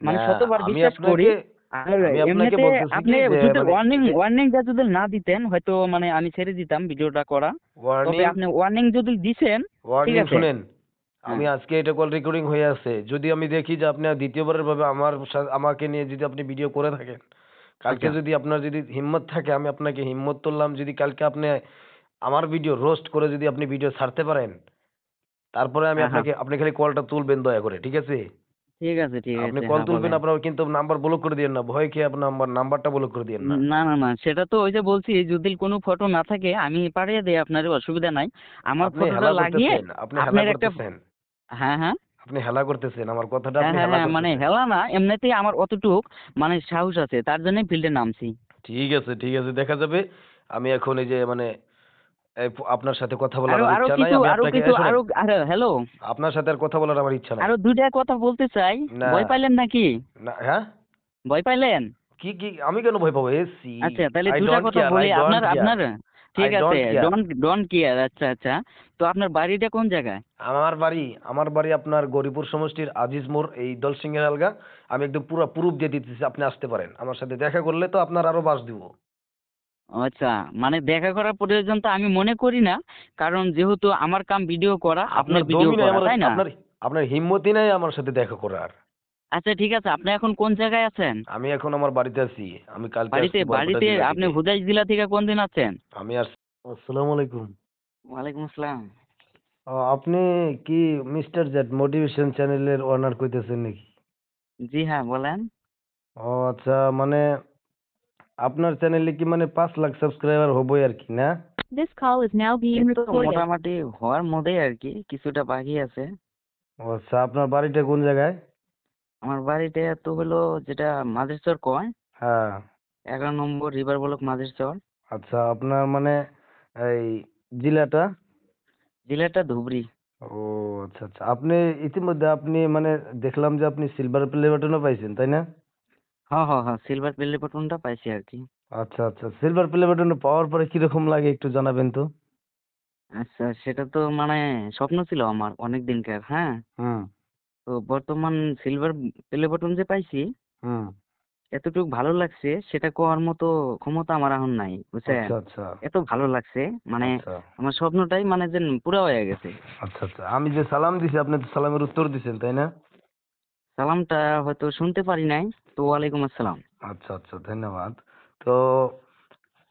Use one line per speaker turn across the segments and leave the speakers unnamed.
মানে শতবার বিশ্বাস করি এমনিতে আপনি যদি
মানে-
ওয়ার্নিং ওয়ার্নিংটা যদি না দিতেন হয়তো মানে আমি ছেড়ে দিতাম ভিডিওটা করা তবে আপনি ওয়ার্নিং যদি দিছেন
ওয়ার্নিং
আছে।
শুনেন
হ্যাঁ।
আমি আজকে এটা কল রেকর্ডিং হয়ে আছে যদি আমি দেখি যে আপনি দ্বিতীয়বারের ভাবে আমার আমাকে নিয়ে যদি আপনি ভিডিও করে থাকেন কালকে
আচ্ছা।
যদি আপনার যদি হিম্মত থাকে আমি আপনাকে হিম্মত তুললাম যদি কালকে আপনি আমার ভিডিও রোস্ট করে যদি আপনি ভিডিও ছাড়তে পারেন তারপরে আমি
হ্যাঁ, হ্যাঁ।
আপনাকে আপনি খালি কলটা তুলবেন দয়া করে ঠিক আছে
ঠিক আছে ঠিক
আপনি
আছে
কল
হ্যাঁ,
তুলবেন
বলেন।
আপনার কিন্তু নাম্বার ব্লক করে দিয়েন না ভয় খেয়ে আপনার নাম্বার নাম্বারটা ব্লক করে দিয়েন না।
না না না সেটা তো ওই যে বলছি যদি কোনো ফটো না থাকে আমি পাঠিয়ে দিই আপনার অসুবিধা নাই। আমার
আপনি
ফটোটা লাগিয়ে
আপনি হেলা করতেছেন।
হ্যাঁ হ্যাঁ।
আপনি হেলা করতেছেন আমার কথাটা
হ্যাঁ
আপনি
হ্যাঁ
হেলা
মানে হেলা না এমনিতেই আমার অতটুক মানে সাহস আছে তার জন্যই ফিল্ডে নামছি।
ঠিক আছে ঠিক আছে দেখা যাবে। আমি এখন এই যে মানে আপনার সাথে কথা বলার
আরও
আমার ইচ্ছা নাই
কিছু
আমি
আরও
আপনাকে
কিছু আরও আরও হ্যালো
আপনার সাথে আর কথা বলার আমার ইচ্ছা নাই।
আরও দুইটা কথা বলতে চাই। ভয় পাইলেন নাকি?
না হ্যাঁ?
ভয় পাইলেন?
কি কি আমি কেন ভয় পাবো? এসি
আচ্ছা তাহলে দুটা কথা বলি। আপনার আপনার ঠিক আছে ডন ডন কেয়ার আচ্ছা আচ্ছা। তো আপনার বাড়িটা কোন জায়গায়?
আমার বাড়ি আমার বাড়ি আপনার গরিপুর সমষ্টির আজিজ মোড় এই দলসিংহের আলগা আমি একদম পুরো প্রুফ দিয়ে দিতেছি আপনি আসতে পারেন। আমার সাথে দেখা করলে তো আপনার আরও বাস দিব।
আচ্ছা মানে দেখা করার প্রয়োজন তো আমি মনে করি না কারণ যেহেতু আমার কাম ভিডিও করা আপনার ভিডিও করা তাই না?
আপনার আপনার হিম্মতই নাই আমার সাথে দেখা করার।
আচ্ছা ঠিক আছে আপনি এখন কোন জায়গায় আছেন?
আমি এখন আমার বাড়িতে আছি আমি কালকে
বাড়িতে বাড়িতে আপনি। হুদাইশ জেলা থেকে কোন দিন আছেন?
আমি আর আসসালামু আলাইকুম।
ওয়ালাইকুম আসসালাম।
ও, আপনি কি মিস্টার জেড মোটিভেশন চ্যানেলের ওনার কইতেছেন নাকি?
জি হ্যাঁ বলেন।
ও আচ্ছা মানে আপনার চ্যানেলে কি মানে পাঁচ লাখ সাবস্ক্রাইবার হবই আর কি না?
This call is now being
এই তো
recorded.
মোটামুটি হওয়ার মধ্যেই আর কি কিছুটা বাকি আছে।
ও আচ্ছা আপনার বাড়িটা কোন জায়গায়?
আমার বাড়িতে তো হলো যেটা মাঝেরচর কয়?
হ্যাঁ।
এগারো নম্বর রিভার ব্লক মাঝেরচর
আচ্ছা আপনার মানে এই জেলাটা?
জেলাটা ধুবড়ি।
ও আচ্ছা আচ্ছা। আপনি ইতিমধ্যে আপনি মানে দেখলাম যে আপনি সিলভার প্লে বাটনও পাইছেন তাই না?
হ্যাঁ হ্যাঁ হ্যাঁ সিলভার প্লে বাটনটা পাইছি আর কি
আচ্ছা আচ্ছা সিলভার প্লে বাটন পাওয়ার পরে কীরকম লাগে একটু জানাবেন তো?
আচ্ছা সেটা তো মানে স্বপ্ন ছিল আমার অনেক দিনকার হ্যাঁ?
হুম।
তো বর্তমান সিলভার প্লে বাটন যে পাইছি
হুম।
এতটুকু ভালো লাগছে সেটা কোয়ার মতো ক্ষমতা আমার এখন নাই বুঝছেন?
আচ্ছা আচ্ছা।
এত ভালো লাগছে মানে
আচ্ছা।
আমার স্বপ্নটাই মানে যে পুরা হয়ে গেছে।
আচ্ছা আচ্ছা। আমি যে সালাম দিছি আপনি তো সালামের উত্তর দিছেন তাই না?
সালামটা হয়তো শুনতে পারি নাই তো ওয়ালাইকুম আসসালাম।
আচ্ছা আচ্ছা ধন্যবাদ। তো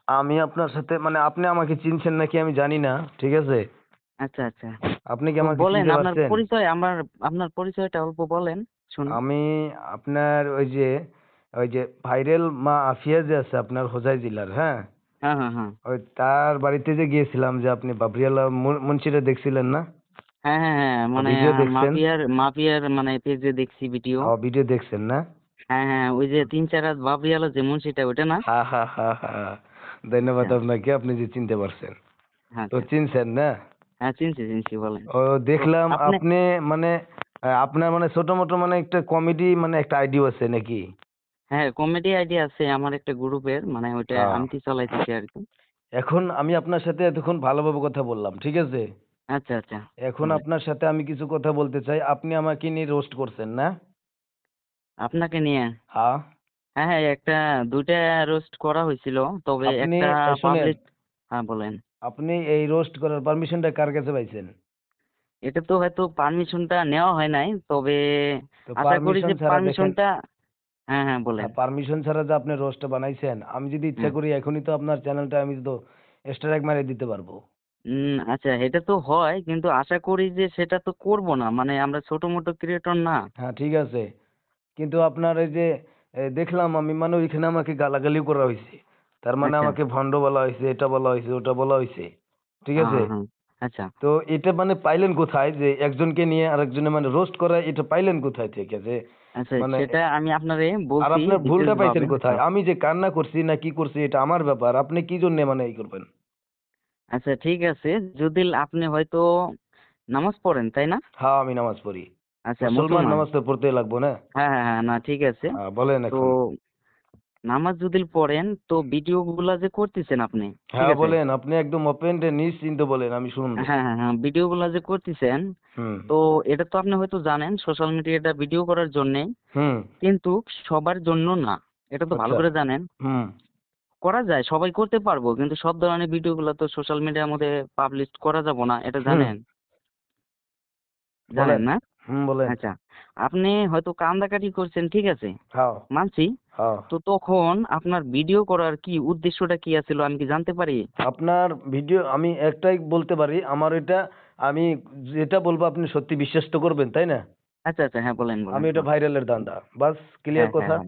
আমি আপনার সাথে মানে আপনি আমাকে চিনছেন নাকি আমি জানি না ঠিক আছে?
আচ্ছা আচ্ছা।
আপনি কি আমাকে
বলেন আপনার পরিচয় আমার আপনার পরিচয়টা অল্প বলেন শুনি
আমি আপনার ওই যে ওই যে ভাইরাল মা আফিয়া যে আছে আপনার হোজাই জেলার হ্যাঁ?
হ্যাঁ হ্যাঁ হ্যাঁ।
ওই তার বাড়িতে যে গিয়েছিলাম যে আপনি বাবরিয়ালা মুন- মুন্সিরে দেখছিলেন না?
হ্যাঁ হ্যাঁ হ্যাঁ মানে
ভিডিও দেখছেন?
মাফিয়ার মাফিয়ার মানে পেজে দেখছি ভিডিও
ও ভিডিও দেখছেন না?
হ্যাঁ হ্যাঁ ওই যে তিন চার রাত বাবরি আলো যেমন সেটা ওটা না?
হা হা হা হা। ধন্যবাদ
আচ্ছা।
আপনাকে আপনি যে চিনতে পারছেন।
হ্যাঁ
তো চিনছেন না?
হ্যাঁ চিনছি চিনছি বলেন।
ও দেখলাম
আপনি-
মানে আপনার মানে ছোট মোটো মানে একটা কমেডি মানে একটা আইডিয়া আছে নাকি?
হ্যাঁ কমেডি আইডিয়া আছে আমার একটা গ্রুপের মানে ওইটা
হ্যাঁ।
আমি চালাইতেছি আর কি।
এখন আমি আপনার সাথে এতক্ষণ ভালোভাবে কথা বললাম ঠিক আছে?
আচ্ছা আচ্ছা।
এখন। আপনার সাথে আমি কিছু কথা বলতে চাই। আপনি আমাকে নিয়ে রোস্ট করছেন না?
আপনাকে নিয়ে?
হ্যাঁ।
হ্যাঁ হ্যাঁ একটা দুইটা রোস্ট করা হয়েছিল তবে
আপনি,
একটা
শুনেন।
পাবলিক হ্যাঁ বলেন।
আপনি এই রোস্ট করার পারমিশনটা কার কাছে পাইছেন?
এটা তো হয়তো পারমিশনটা নেওয়া হয় নাই তবে
তো
আশা করি যে
পারমিশন ছাড়া দেখেন
পারমিশনটা হ্যাঁ হ্যাঁ বলেন।
পারমিশন ছাড়া যে আপনি রোস্টটা বানাইছেন আমি যদি ইচ্ছা
হুম।
করি এখনই তো আপনার চ্যানেলটা আমি তো স্ট্রাইক মারে দিতে পারব।
উম, আচ্ছা এটা তো হয় কিন্তু আশা করি যে সেটা তো করব না। মানে আমরা ছোট মোটো ক্রিয়েটর না।
হ্যাঁ ঠিক আছে। কিন্তু আপনার এই যে এ, দেখলাম আমি মানে ওইখানে আমাকে গালাগালি করা হয়েছে তার মানে
আচ্ছা।
আমাকে ভণ্ড বলা হয়েছে এটা বলা হয়েছে ওটা বলা হয়েছে ঠিক আছে?
হ্যাঁ, হ্যাঁ, আচ্ছা।
তো এটা মানে পাইলেন কোথায়? যে একজনকে নিয়ে আরেকজনে মানে রোস্ট করা এটা পাইলেন কোথায় থেকে? যে
আচ্ছা
মানে-
সেটা আমি আপনারে
আর
বলছি
আপনার ভুলটা
details
পাইছেন
ভাবে।
কোথায়? আমি যে কান্না করছি না কি করছি এটা আমার ব্যাপার। আপনি কি জন্য মানে এই করবেন?
আচ্ছা ঠিক আছে। যদি আপনি হয়তো নামাজ পড়েন তাই না?
হ্যাঁ আমি নামাজ পড়ি।
আচ্ছা
মুসলমান নামাজ তো পড়তেই লাগবো না?
হ্যাঁ হ্যাঁ হ্যাঁ না ঠিক আছে।
বলেন
তো নামাজ যদি পড়েন তো ভিডিও গুলা যে করতেছেন আপনি
হ্যাঁ? বলেন আপনি একদম ওপেন নিশ্চিন্ত বলেন আমি শুনব
হ্যাঁ হ্যাঁ হ্যাঁ ভিডিও গুলা যে করতেছেন তো এটা তো আপনি হয়তো জানেন সোশ্যাল মিডিয়াটা ভিডিও করার জন্যে
হুম।
কিন্তু সবার জন্য না এটা তো ভালো
আচ্ছা।
করে জানেন।
হুম।
করা যায় সবাই করতে পারব। কিন্তু সব ধরনের ভিডিওগুলো তো সোশ্যাল মিডিয়ার মধ্যে পাবলিশ করা যাব না এটা জানেন? জানেন না?
বলেন।
আচ্ছা আপনি হয়তো কান্দাকাটি করছেন ঠিক আছে?
হ্যাঁ।
মানছি?
হ্যাঁ।
তো তখন আপনার ভিডিও করার কি উদ্দেশ্যটা কি আছিল আমি কি জানতে পারি?
আপনার ভিডিও আমি একটাই বলতে পারি আমার এটা আমি যেটা বলব আপনি সত্যি বিশ্বাস তো করবেন তাই না?
আচ্ছা আচ্ছা হ্যাঁ বলেন
আমি এটা ভাইরালের দান্দা বাস ক্লিয়ার কথা?
হ্যাঁ।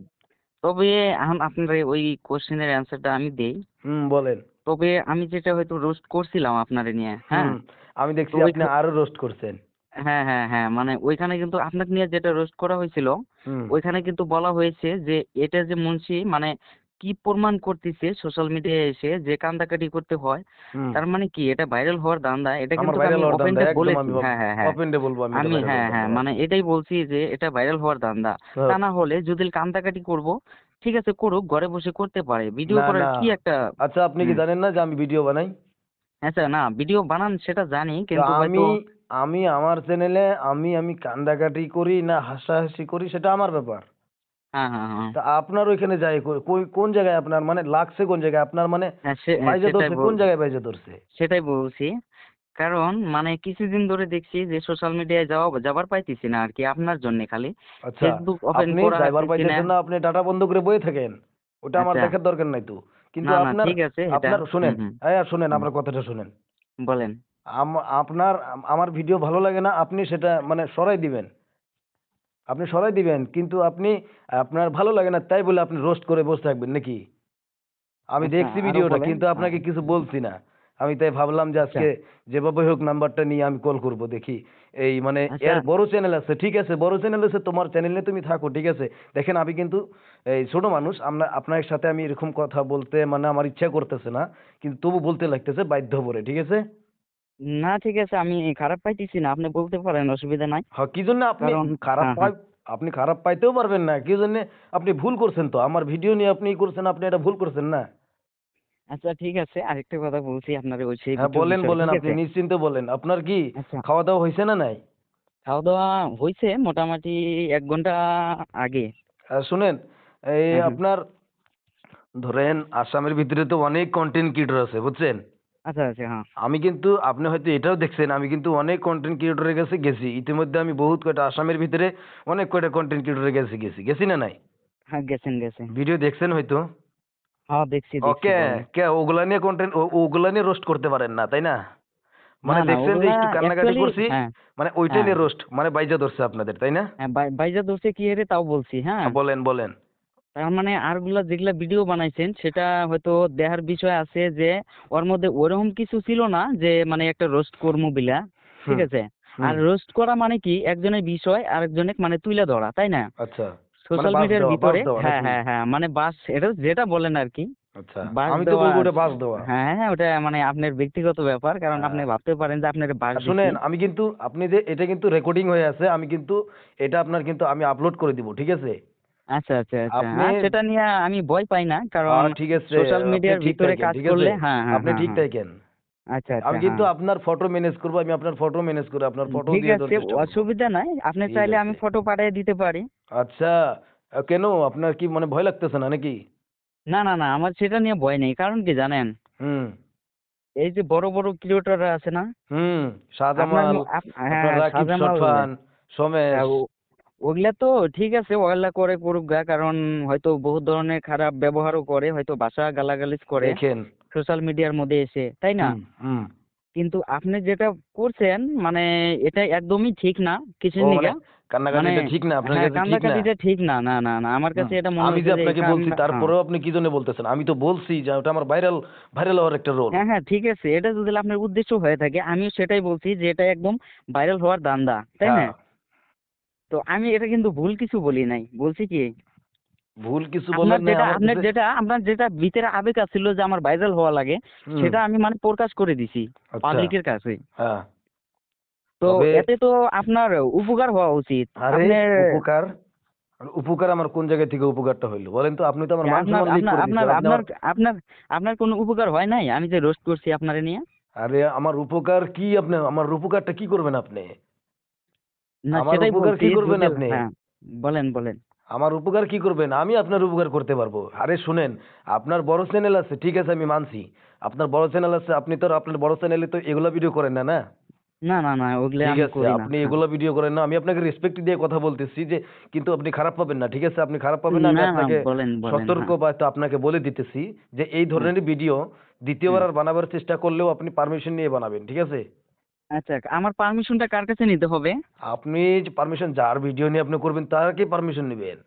তবে এখন আপনার ওই কোশ্চেনের অ্যান্সারটা আমি দেই।
হুম বলেন।
তবে আমি যেটা হয়তো রোস্ট করছিলাম আপনারে নিয়ে হ্যাঁ?
আমি দেখছি আপনি আরও রোস্ট করছেন।
হ্যাঁ হ্যাঁ হ্যাঁ মানে ওইখানে কিন্তু আপনাকে নিয়ে যেটা রোস্ট করা হয়েছিল ওইখানে কিন্তু বলা হয়েছে যে এটা যে মুন্সি মানে কি প্রমাণ করতেছে সোশ্যাল মিডিয়ায় এসে যে কান্দাকাটি করতে হয় তার মানে কি এটা ভাইরাল হওয়ার ধান্দা এটা কিন্তু আমি
হওয়ার
open টা
একদম
বলেছি। হ্যাঁ হ্যাঁ হ্যাঁ।
বলব আমি
আমি হ্যাঁ হ্যাঁ মানে এটাই বলছি যে এটা ভাইরাল হওয়ার ধান্দা
হ্যাঁ।
তা না হলে যদি কান্দাকাটি করব ঠিক আছে করুক ঘরে বসে করতে পারে। ভিডিও করার কি একটা
আচ্ছা আপনি কি জানেন না যে আমি ভিডিও বানাই?
হ্যাঁ স্যার না ভিডিও বানান সেটা জানি কিন্তু
আমি আমি আমার চ্যানেলে আমি আমি কান্দাকাটি করি না হাসাহাসি করি সেটা আমার ব্যাপার।
হ্যাঁ হ্যাঁ হ্যাঁ।
তা আপনার ওইখানে কই- কোন জায়গায় আপনার মানে লাগছে কোন জায়গায়? আপনার মানে বাইজে ধরছে কোন জায়গায় বাইজে ধরছে?
সেটাই বলছি। কারণ মানে কিছুদিন ধরে দেখছি যে সোশ্যাল মিডিয়ায় যাওয়া যাবার পাইতেছি না আর কি আপনার জন্য খালি।
আচ্ছা
ফেসবুক ওপেন
আপনি
করা পাইতেছি
পাইতেছেন
না।
আপনি ডাটা বন্ধ করে বয়ে থাকেন ওটা আমার
আচ্ছা।
দেখার দরকার নাই তো। কিন্তু
না না
আপনার
ঠিক আছে
আপনার শুনেন হ্যাঁ শুনেন আপনার কথাটা শুনেন।
বলেন।
আপনার আমার ভিডিও ভালো লাগে না আপনি সেটা মানে সরাই দিবেন। আপনি সরাই দিবেন কিন্তু আপনি আপনার ভালো লাগে না তাই বলে আপনি রোস্ট করে বসে থাকবেন নাকি? আমি
আচ্ছা,
দেখছি ভিডিওটা কিন্তু আপনাকে
হ্যাঁ।
কিছু বলছি না। আমি তাই ভাবলাম যে আজকে যেভাবে হোক নাম্বারটা নিয়ে আমি কল করব দেখি। এই মানে
আচ্ছা।
এর বড় চ্যানেল আছে ঠিক আছে বড় চ্যানেল আছে তোমার চ্যানেলে তুমি থাকো ঠিক আছে। দেখেন আমি কিন্তু এই ছোট মানুষ আমরা আপনার সাথে আমি এরকম কথা বলতে মানে আমার ইচ্ছা করতেছে না কিন্তু তবু বলতে লাগতেছে বাধ্য পড়ে ঠিক আছে?
না ঠিক আছে আমি খারাপ পাইতেছি না আপনি বলতে পারেন অসুবিধা নাই।
হ্যাঁ কি জন্য আপনি
কারণ-
খারাপ
হ্যাঁ,
পাই আপনি খারাপ পাইতেও পারবেন না কি জন্য আপনি ভুল করছেন তো? আমার ভিডিও নিয়ে আপনি ই করছেন আপনি এটা ভুল করছেন না?
আচ্ছা ঠিক আছে আরেকটা কথা বলছি আপনার ওই সেই
হ্যাঁ বলেন
বিষয়ে,
বলেন
ঠিক
আপনি
আছে?
নিশ্চিন্তে বলেন। আপনার কি
আচ্ছা।
খাওয়া দাওয়া হয়েছে না নাই?
খাওয়া দাওয়া হয়েছে মোটামুটি এক ঘণ্টা আগে।
আহ, শুনেন এই
হুম হুম।
আপনার ধরেন আসামের ভিতরে তো অনেক কন্টেন্ট ক্রিয়েটর আছে বুঝছেন?
আচ্ছা আচ্ছা হ্যাঁ।
আমি কিন্তু আপনি হয়তো এটাও দেখছেন আমি কিন্তু অনেক কন্টেন্ট ক্রিয়েটরের কাছে গেছি। ইতিমধ্যে আমি বহুত কয়টা আসামের ভিতরে অনেক কয়টা কন্টেন্ট ক্রিয়েটরের কাছে গেছি। গেছি না নাই?
হ্যাঁ গেছেন গেছেন।
ভিডিও দেখছেন হয়তো?
হ্যাঁ দেখছি দেখছি
ওকে। কে ওগুলা নিয়ে কন্টেন্ট ওগুলা নিয়ে রোস্ট করতে পারেন না তাই না? মানে
না,
দেখছেন যে
ওগুলা
একটু কান্নাকাটি করছি
হ্যাঁ
মানে ওইটা নিয়ে
হ্যাঁ।
রোস্ট মানে বাইজা ধরছে আপনাদের তাই না?
হ্যাঁ বাই- বাইজা দোষে কি হেরে তাও বলছি হ্যাঁ
বলেন বলেন।
তার মানে আরগুলা যেগুলা ভিডিও বানাইছেন সেটা হয়তো দেখার বিষয় আছে যে ওর মধ্যে ওরকম কিছু ছিল না যে মানে একটা রোস্ট কর্ম বিলা ঠিক আছে? আর রোস্ট করা মানে কি একজনের বিষয় আরেকজনের মানে তুলে ধরা তাই না?
আচ্ছা।
সোশ্যাল মিডিয়ার ভিতরে হ্যাঁ হ্যাঁ হ্যাঁ মানে বাস এটা যেটা বলেন আর কি
আচ্ছা
বাস
আমি তো
দেওয়া
বলব ওটা বাস দেওয়া।
হ্যাঁ হ্যাঁ ওটা মানে আপনার ব্যক্তিগত ব্যাপার কারণ
হ্যাঁ।
আপনি ভাবতে পারেন যে আপনার বাস
শুনেন আমি কিন্তু আপনি যে এটা কিন্তু রেকর্ডিং হয়ে আছে আমি কিন্তু এটা আপনার কিন্তু আমি আপলোড করে দিব ঠিক আছে?
আচ্ছা আচ্ছা আচ্ছা। হ্যাঁ, সেটা নিয়ে আমি ভয় পাই না কারণ
ঠিক আছে
সোশ্যাল মিডিয়ার ভিতরে কাজ করলে হ্যাঁ হ্যাঁ
আপনি
হ্যাঁ,
ঠিক
হ্যাঁ।
থাকেন
আচ্ছা আচ্ছা
আমি কিন্তু
হ্যাঁ।
আপনার ফটো ম্যানেজ করব আমি আপনার ফটো ম্যানেজ করে আপনার ফটো
ঠিক
দিয়ে
আছে
চেষ্টা করব।
অসুবিধা নাই। আপনি চাইলে আমি ফটো পাঠিয়ে দিতে পারি।
আচ্ছা কেন? আপনার কি মানে ভয় লাগতেছে না নাকি?
না না না আমার সেটা নিয়ে ভয় নেই। কারণ কি জানেন?
হুম।
এই যে বড় বড় ক্রিয়েটররা আছে না?
হুম শাহজামাল
হ্যাঁ
আপনার রাকিব সমেশ।
হ্যাঁ, ওগুলা তো ঠিক আছে ওগুলা করে করুক গা কারণ হয়তো বহুত ধরনের খারাপ ব্যবহারও করে হয়তো ভাষা গালাগালিজ করে সোশ্যাল মিডিয়ার মধ্যে এসে তাই না? কিন্তু আপনি যেটা করছেন মানে এটা একদমই ঠিক না কিছু নিকা
মানে কান্নাকাটিটা
মানে
ঠিক না আপনার
হ্যাঁ
কাছে ঠিক না।
ঠিক না না না না আমার কাছে এটা মনে
আমি যে আপনাকে বলছি তারপরেও আপনি কি জন্য বলতেছেন? আমি তো বলছি যে ওটা আমার ভাইরাল ভাইরাল হওয়ার একটা রোল
হ্যাঁ হ্যাঁ ঠিক আছে এটা যদি আপনার উদ্দেশ্য হয়ে থাকে আমিও সেটাই বলছি যে এটা একদম ভাইরাল হওয়ার দান্দা তাই
হ্যাঁ।
না তো আমি এটা কিন্তু ভুল কিছু বলি নাই। বলছি কি
ভুল কিছু বলেন না
আপনার যেটা আপনার যেটা ভিতরে আবেগ আছিল যে আমার ভাইরাল হওয়া লাগে সেটা আমি মানে প্রকাশ করে দিছি
আচ্ছা,
পাবলিকের কাছে।
হ্যাঁ।
তো এতে তো আপনার উপকার হওয়া উচিত।
উপকার? উপকার আমার কোন জায়গা থেকে উপকারটা হইল? বলেন তো আপনি তো আমার মান সম্মান লিক
আপনার
করে
আপনার
আপনি
আপনার আপনার আপনার কোনো উপকার হয় নাই? আমি যে রোস্ট করছি আপনারে নিয়ে।
আরে আমার উপকার কি আপনি আমার উপকারটা কি করবেন আপনি?
না সেটাই
উপকার কি
বলছি
করবেন আপনি?
হ্যাঁ বলেন বলেন।
আমার উপকার কি করবেন? আমি আপনার উপকার করতে পারব। আরে শুনেন আপনার বড় চ্যানেল আছে ঠিক আছে আমি মানছি। আপনার বড় চ্যানেল আছে আপনি তো আপনার বড় চ্যানেলে তো এগুলো ভিডিও করেন না না?
না না না ওগুলো
ঠিক আছে আপনি। এগুলো ভিডিও করেন না আমি আপনাকে রেসপেক্ট দিয়ে কথা বলতেছি যে কিন্তু আপনি খারাপ পাবেন না ঠিক আছে? আপনি খারাপ পাবেন না আমি আপনাকে সতর্ক
হ্যাঁ।
বা তো আপনাকে বলে দিতেছি যে এই ধরনের ভিডিও দ্বিতীয়বার আর বানাবার চেষ্টা করলেও আপনি পারমিশন নিয়ে বানাবেন ঠিক আছে?
আচ্ছা আমার পারমিশনটা কার কাছে নিতে হবে?
আপনি যে পারমিশন যার ভিডিও নিয়ে আপনি করবেন তার কি পারমিশন নেবেন?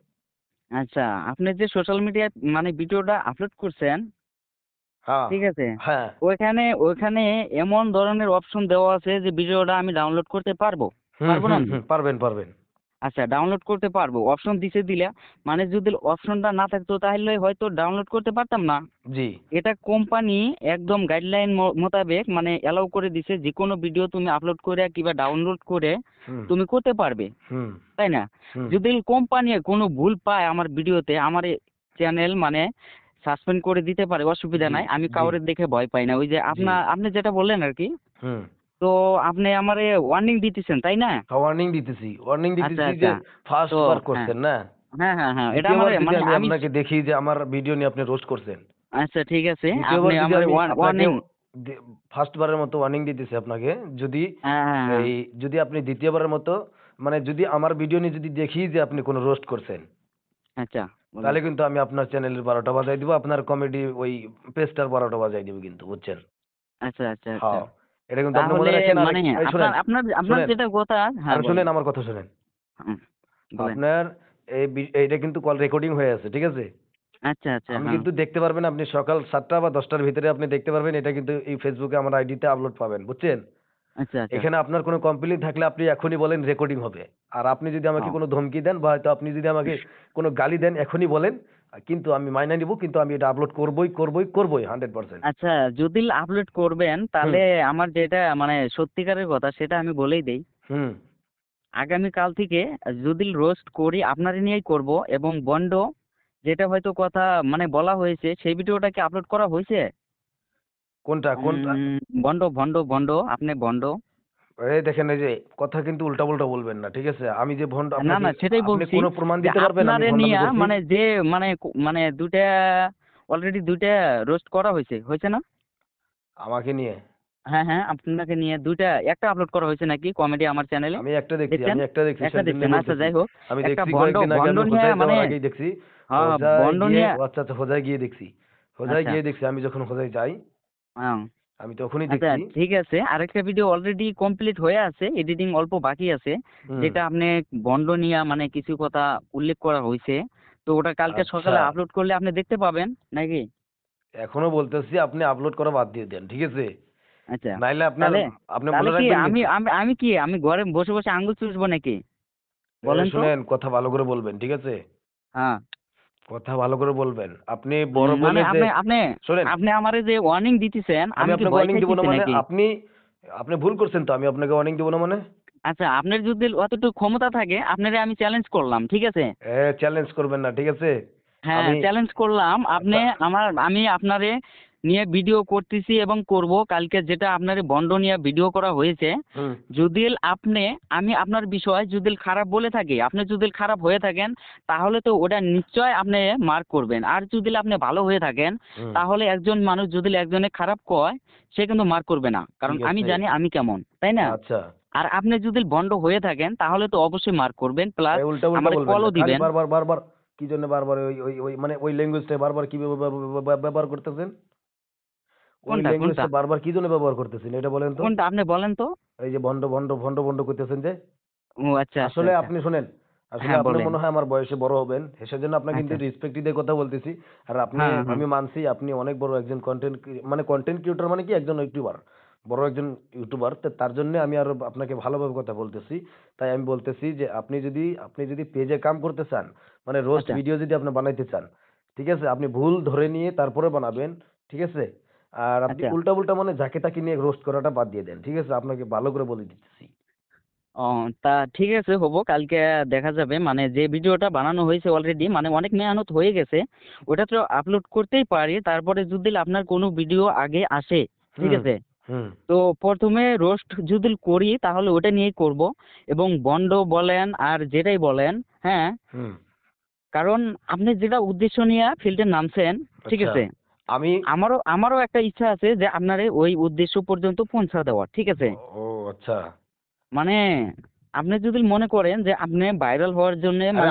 আচ্ছা আপনি যে সোশ্যাল মিডিয়ায় মানে ভিডিওটা আপলোড করছেন
হ্যাঁ।
ঠিক আছে?
হ্যাঁ।
ওইখানে ওইখানে এমন ধরনের অপশন দেওয়া আছে যে ভিডিওটা আমি ডাউনলোড করতে পারব। পারব না
পারবেন পারবেন।
আচ্ছা ডাউনলোড করতে পারব। অপশন দিছে দিলে মানে যদি অপশনটা না থাকতো তাহলে হয়তো ডাউনলোড করতে পারতাম না।
জি।
এটা কোম্পানি একদম গাইডলাইন মোতাবেক মানে অ্যালাউ করে দিছে যে কোনো ভিডিও তুমি আপলোড করে কিংবা ডাউনলোড করে তুমি করতে পারবে। তাই না? যদি কোম্পানি কোনো ভুল পায় আমার ভিডিওতে আমার চ্যানেল মানে সাসপেন্ড করে দিতে পারে অসুবিধা নাই। আমি। কাউরে দেখে ভয় পাই না। ওই যে আপনার আপনি যেটা বললেন আর কি
হুম।
তো আপনি আমারে ওয়ার্নিং দিতেছেন তাই না
ওয়ার্নিং দিতেছি ওয়ার্নিং দিতেছি
আচ্ছা,
যে
আচ্ছা।
ফার্স্ট
হ্যাঁ।
করছেন না
হ্যাঁ হ্যাঁ হ্যাঁ এটা আমার
যদি
মানে
আমি আপনাকে দেখি যে আমার ভিডিও নিয়ে আপনি রোস্ট করছেন
আচ্ছা ঠিক আছে আপনি আমার
আমি
ওয়ার্নিং
ফার্স্ট বারের মতো ওয়ার্নিং দিতেছি আপনাকে যদি
হ্যাঁ হ্যাঁ হ্যাঁ।
এই যদি আপনি দ্বিতীয়বারের মতো মানে যদি আমার ভিডিও নিয়ে যদি দেখি যে আপনি কোনো রোস্ট করছেন
আচ্ছা।
তাহলে কিন্তু আমি আপনার চ্যানেলের বারোটা বাজাই দিব আপনার কমেডি ওই পেজটার বারোটা বাজাই দিব কিন্তু বুঝছেন
আচ্ছা আচ্ছা আচ্ছা
হ্যাঁ এটা কিন্তু আপনি মনে রাখেন
মানে আপনার আপনার আপনার যেটা কথা হ্যাঁ
শুনেন আমার কথা শুনেন। আপনার এই এইটা কিন্তু কল রেকর্ডিং হয়ে আছে ঠিক আছে?
আচ্ছা আচ্ছা
আমি
হ্যাঁ।
কিন্তু দেখতে পারবেন আপনি সকাল সাতটা বা দশটার ভিতরে আপনি দেখতে পারবেন এটা কিন্তু এই ফেসবুকে আমার আইডিতে আপলোড পাবেন বুঝছেন?
আচ্ছা আচ্ছা।
এখানে আপনার কোনো কমপ্লেন থাকলে আপনি এখনই বলেন রেকর্ডিং হবে। আর আপনি যদি আমাকে। কোনো ধমকি দেন বা হয়তো আপনি যদি আমাকে কোনো গালি দেন এখনই বলেন কিন্তু আমি মাইনা নিব কিন্তু আমি এটা আপলোড করবই করবই করবই হান্ড্রেড পার্সেন্ট
আচ্ছা যদি আপলোড করবেন তাহলে আমার যেটা মানে সত্যিকারের কথা সেটা আমি বলেই দেই।
হুম।
আগামী কাল থেকে যদি রোস্ট করি আপনারই নিয়েই করব এবং বন্ড যেটা হয়তো কথা মানে বলা হয়েছে সেই ভিডিওটা কি আপলোড করা হয়েছে?
কোনটা কোনটা?
ভণ্ড ভণ্ড ভণ্ড আপনি ভণ্ড
এই দেখেন এই যে কথা কিন্তু উল্টা পাল্টা বলবেন না ঠিক আছে? আমি যে ভন্ড
না না সেটাই
আপনি
বলছি
কোনো প্রমাণ দিতে পারবেন
আপনারে নিয়ে মানে যে মানে মানে দুইটা অলরেডি দুইটা রোস্ট করা হয়েছে হয়েছে না?
আমাকে নিয়ে?
হ্যাঁ হ্যাঁ আপনাকে নিয়ে দুইটা একটা আপলোড করা হয়েছে নাকি কমেডি আমার চ্যানেলে
আমি একটা দেখছি? আমি একটা দেখছি
একটা দেখছেন আচ্ছা যাই হোক
আমি দেখছি
বন্ড-
কয়েকদিন আগে আমি
নিয়ে মানে-
আগেই দেখছি।
হ্যাঁ
হোজায়
বন্ড
গিয়ে
নিয়ে
আচ্ছা আচ্ছা হোজায় গিয়ে দেখছি। হোজায়
আচ্ছা।
গিয়ে দেখছি আমি যখন হোজায় যাই।
হ্যাঁ।
আমি তখনই
আচ্ছা ঠিক আছে। আরেকটা ভিডিও অলরেডি কমপ্লিট হয়ে আছে এডিটিং অল্প বাকি আছে। যেটা আপনি বন্ড নিয়ে মানে কিছু কথা উল্লেখ করা হয়েছে। তো ওটা কালকে সকালে
আচ্ছা।
আপলোড করলে আপনি দেখতে পাবেন নাকি?
এখনও বলতেছি আপনি আপলোড করা বাদ দিয়ে দেন ঠিক আছে?
আচ্ছা
নাইলে আপনি
তাহলে
মনে
কি
রাখবেন
আমি আমি আমি কি আমি ঘরে বসে বসে আঙ্গুল চুষবো নাকি? বলেন
শুনেন কথা ভালো করে বলবেন ঠিক আছে?
হ্যাঁ।
কথা ভালো করে বলবেন। আপনি বড় বলে
আপনি আপনি
শুনেন।
আপনি আমারে যে ওয়ার্নিং দিতেছেন
আমি আপনাকে ওয়ার্নিং দিব না মানে আপনি আপনি ভুল করছেন তো আমি আপনাকে ওয়ার্নিং দিব না মানে?
আচ্ছা আপনার যদি অতটুকু ক্ষমতা থাকে আপনারে আমি চ্যালেঞ্জ করলাম ঠিক আছে?
এ চ্যালেঞ্জ করবেন না ঠিক আছে?
হ্যাঁ
আমি-
চ্যালেঞ্জ করলাম আপনি
আচ্ছা।
আমার আমি আপনারে নিয়ে ভিডিও করতেছি এবং করব। কালকে যেটা আপনার বন্ড নিয়ে ভিডিও করা হয়েছে। যদি আপনি আমি আপনার বিষয় যদি খারাপ বলে থাকি আপনি যদি খারাপ হয়ে থাকেন তাহলে তো ওটা নিশ্চয় আপনি মার্ক করবেন। আর যদি আপনি ভালো হয়ে থাকেন তাহলে একজন মানুষ যদি একজনে খারাপ কয় সে কিন্তু মার্ক করবে না। কারণ আমি জানি আমি কেমন তাই না?
আচ্ছা।
আর আপনি যদি বন্ড হয়ে থাকেন তাহলে তো অবশ্যই মার্ক করবেন প্লাস
বলবেন
কলও দিবেন।
বারবার বারবার কি জন্য বারবার ওই ওই মানে ওই ল্যাঙ্গুয়েজটা বারবার কি ব্যব- ব্যব- ব্যব- ব্যবহার করতেছেন?
কোনটা, কোনটা?
বারবার কি জন্য ব্যবহার করতেছেন? এটা বলেন তো।
কোনটা? আপনি বলেন তো।
এই যে ভন্ড ভন্ড ভন্ড ভন্ড করতেছেন যে।
ও আচ্ছা আচ্ছা,
আসলে
আচ্ছা।
আপনি শুনেন আসলে
হ্যাঁ,
আপনি মনে হয় আমার বয়সে বড় হবেন সেজন্য আপনাকে কিন্তু
আচ্ছা।
রেসপেক্ট দিয়ে কথা বলতেছি। আর আপনি
হ্যাঁ, হ্যাঁ।
আমি মানছি আপনি অনেক বড় একজন কন্টেন্ট মানে কন্টেন্ট ক্রিয়েটর মানে কি? একজন ইউটিউবার বড় একজন ইউটিউবার তো তার জন্য আমি আরও আপনাকে ভালোভাবে কথা বলতেছি। তাই আমি বলতেছি যে আপনি যদি আপনি যদি পেজে কাম করতে চান মানে রোস্ট। ভিডিও যদি আপনি বানাইতে চান ঠিক আছে? আপনি ভুল ধরে নিয়ে তারপরে বানাবেন ঠিক আছে? আর আপনি
আচ্ছা।
উল্টা উল্টা মানে যাকে তাকে নিয়ে রোস্ট করাটা বাদ দিয়ে দেন ঠিক আছে? আপনাকে ভালো করে বলে দিতেছি।
ও তা ঠিক আছে হব কালকে দেখা যাবে। মানে যে ভিডিওটা বানানো হয়েছে অলরেডি মানে অনেক মেহনত হয়ে গেছে। ওটা তো আপলোড করতেই পারি তারপরে যদি আপনার কোনো ভিডিও আগে আসে ঠিক আছে? তো প্রথমে রোস্ট যদি করি তাহলে ওটা নিয়েই করব। এবং বন্ড বলেন আর যেটাই বলেন হ্যাঁ? কারণ আপনি যেটা উদ্দেশ্য নিয়ে ফিল্ডে নামছেন ঠিক
আচ্ছা।
আছে?
আমি
আমারও আমারও একটা ইচ্ছা আছে যে আপনারে ওই উদ্দেশ্য পর্যন্ত পৌঁছা দেওয়ার ঠিক আছে?
ও আচ্ছা।
মানে আপনি যদি মনে করেন যে আপনি ভাইরাল হওয়ার জন্য মানে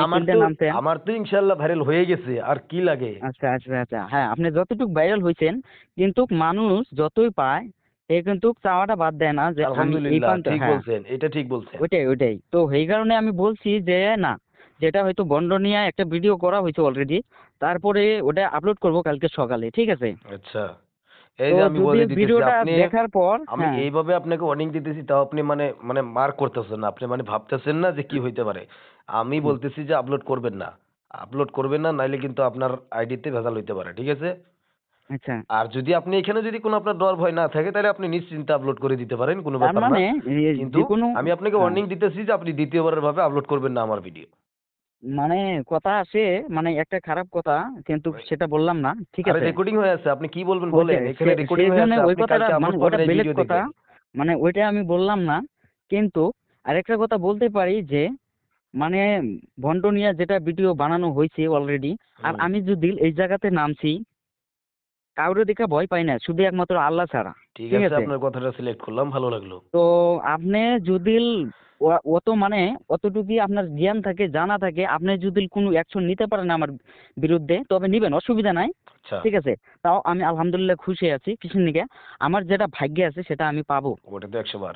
আমার তো ইনশাল্লাহ ভাইরাল হয়ে গেছে আর কি লাগে?
আচ্ছা আচ্ছা আচ্ছা। হ্যাঁ আপনি যতটুকু ভাইরাল হয়েছেন কিন্তু মানুষ যতই পায় সে কিন্তু চাওয়াটা বাদ দেয় না যে আমি এই প্রান্ত
ঠিক
হ্যাঁ।
বলছেন এটা ঠিক বলছেন।
ওইটাই ওইটাই। তো সেই কারণে আমি বলছি যে না যেটা হয়তো বন্ড নিয়ে একটা ভিডিও করা হয়েছে অলরেডি তারপরে ওটা আপলোড করব কালকে সকালে ঠিক আছে?
আচ্ছা। এই যে আমি বলে দিতেছি
ভিডিওটা
আপনি
দেখার পর
আমি
হ্যাঁ।
এইভাবে আপনাকে ওয়ার্নিং দিতেছি তাও আপনি মানে মানে মার্ক করতেছেন না আপনি মানে ভাবতেছেন না যে কি হইতে পারে। আমি বলতেছি যে আপলোড করবেন না। আপলোড করবেন না নাইলে কিন্তু আপনার আইডিতে ভেজাল হইতে পারে ঠিক আছে?
আচ্ছা।
আর যদি আপনি এখানে যদি কোনো আপনার ডর ভয় না থাকে তাহলে আপনি নিশ্চিন্তে আপলোড করে দিতে পারেন কোনো ব্যাপার না।
মানে
কিন্তু আমি আপনাকে
হ্যাঁ।
ওয়ার্নিং দিতেছি যে আপনি দ্বিতীয়বারের ভাবে আপলোড করবেন না আমার ভিডিও
মানে কথা আছে মানে একটা খারাপ কথা কিন্তু সেটা বললাম না ঠিক আছে?
রেকর্ডিং হয়ে আছে আপনি কি বলবেন বলেন? এখানে রেকর্ডিং হয়ে আছে
ওই কথাটা মানে ওটা বেলেগ কথা মানে ওইটা আমি বললাম না কিন্তু আরেকটা কথা বলতে পারি যে মানে ভন্ডনিয়া যেটা ভিডিও বানানো হয়েছে অলরেডি আর আমি যদি এই জায়গাতে নামছি কাউরে দেখে ভয় পাই না শুধু একমাত্র আল্লাহ ছাড়া।
ঠিক আছে। আপনার কথাটা সিলেক্ট করলাম ভালো লাগল।
তো আপনি যদি অত মানে অতটুকু আপনার জ্ঞান থাকে জানা থাকে আপনি যদি কোনো অ্যাকশন নিতে পারেন আমার বিরুদ্ধে তবে নিবেন অসুবিধা নাই।
আচ্ছা।
ঠিক আছে? তাও আমি আলহামদুলিল্লাহ খুশি আছি কিসের নিকে আমার যেটা ভাগ্যে আছে সেটা আমি পাবো।
ওটা তো একশো বার।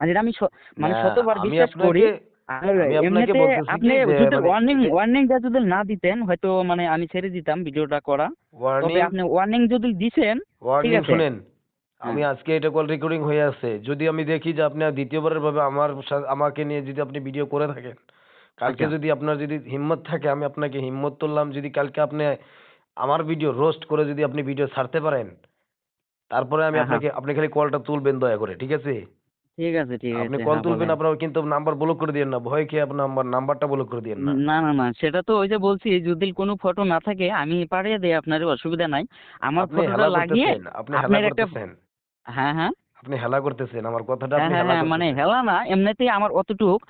আর এটা আমি মানে
না,
শতবার বিশ্বাস করি। আপনি যদি ওয়ার্নিং ওয়ার্নিংটা যদি না দিতেন হয়তো মানে আমি ছেড়ে দিতাম ভিডিওটা করা। তবে আপনি ওয়ার্নিং যদি দিছেন
ওয়ার্নিং
আছে।
শুনেন।
হ্যাঁ।
আমি আজকে এটা কল রেকর্ডিং হয়ে আছে। যদি আমি দেখি যে আপনি দ্বিতীয়বারের ভাবে আমার আমাকে নিয়ে যদি আপনি ভিডিও করে থাকেন কালকে
আচ্ছা।
যদি আপনার যদি হিম্মত থাকে আমি আপনাকে হিম্মত তুললাম যদি কালকে আপনি আমার ভিডিও রোস্ট করে যদি আপনি ভিডিও ছাড়তে পারেন তারপরে আমি
হ্যাঁ,
আপনাকে আপনি খালি কলটা তুলবেন দয়া করে ঠিক আছে?
ঠিক আছে ঠিক আছে
আপনি কল
হ্যাঁ,
তুলবেন আপনার কিন্তু নাম্বার ব্লক করে দিয়েন না ভয় খেয়ে আপনার নাম্বার নাম্বারটা ব্লক করে দিয়েন না।
না না না সেটা তো ওই যে বলছি যদি কোনো ফটো না থাকে আমি পাঠিয়ে দিই আপনার অসুবিধা নাই। আমার ফটোটা
হেলা
লাগিয়ে
আপনি হেলা করতেছেন।
হ্যাঁ হ্যাঁ।
আপনি হেলা করতেছেন আমার কথাটা
হ্যাঁ
আপনি
হ্যাঁ
হেলা
মানে হেলা না এমনিতেই আমার অতটুক